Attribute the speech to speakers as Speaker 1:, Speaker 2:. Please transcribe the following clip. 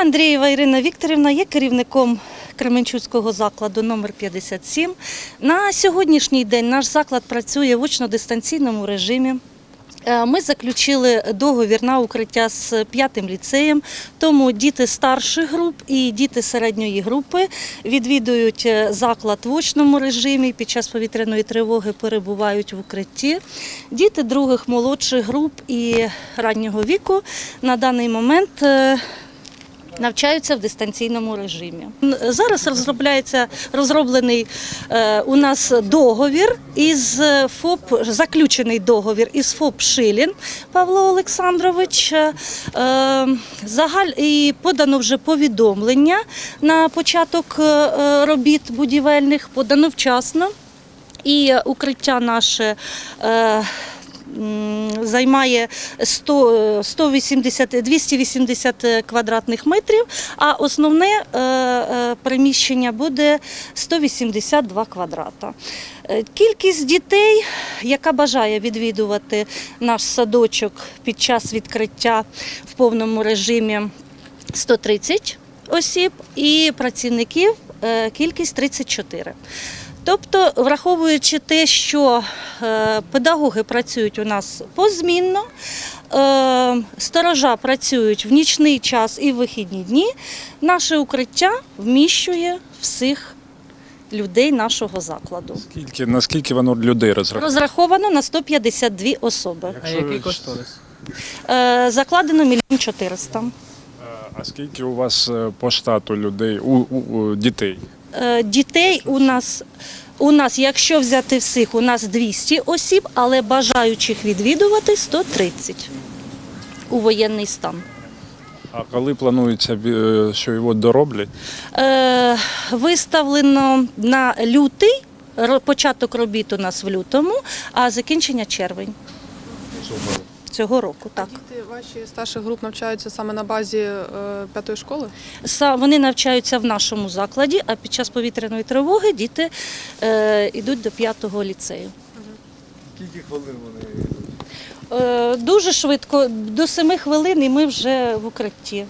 Speaker 1: Андрієва Ірина Вікторівна, є керівником Кременчуцького закладу номер 57. На сьогоднішній день наш заклад працює в очно-дистанційному режимі. Е, Ми заключили договір на укриття з п'ятим ліцеєм, тому діти старших груп і діти середньої групи відвідують е, заклад в очному режимі. Під час повітряної тривоги перебувають в укритті. Діти других молодших груп і раннього віку на даний момент. Е, Навчаються в дистанційному режимі. Зараз розробляється розроблений е, у нас договір із ФОП, заключений договір із ФОП Шилін Павло Олександрович. Е, загаль і подано вже повідомлення на початок е, е, робіт будівельних, подано вчасно. І укриття наше е, займає 100, 180, 280 квадратних метрів, а основне е, е, приміщення буде 182 квадрата. Е, Кількість дітей, яка бажає відвідувати наш садочок під час відкриття в повному режимі 130 осіб і працівників кількість 34. Тобто, враховуючи те, що е, педагоги працюють у нас позмінно, е, сторожа працюють в нічний час і в вихідні дні, наше укриття вміщує всіх людей нашого закладу.
Speaker 2: Скільки, наскільки воно людей розраховано?
Speaker 1: Розраховано на 152 особи.
Speaker 3: А який кошторис?
Speaker 1: Е, Закладено мільйон 400.
Speaker 2: А скільки у вас по штату людей, у, у, у дітей?
Speaker 1: Е, Дітей у нас, у нас, якщо взяти всіх, у нас 200 осіб, але бажаючих відвідувати 130 у воєнний стан.
Speaker 2: А коли планується, е, що його дороблять?
Speaker 1: Е, виставлено на лютий, початок робіт у нас в лютому, а закінчення червень цього року. Так.
Speaker 4: Діти ваші старших груп навчаються саме на базі е, п'ятої школи?
Speaker 1: Вони навчаються в нашому закладі, а під час повітряної тривоги діти е, йдуть до п'ятого ліцею.
Speaker 5: Скільки хвилин вони
Speaker 1: йдуть? Дуже швидко, до семи хвилин і ми вже в укритті.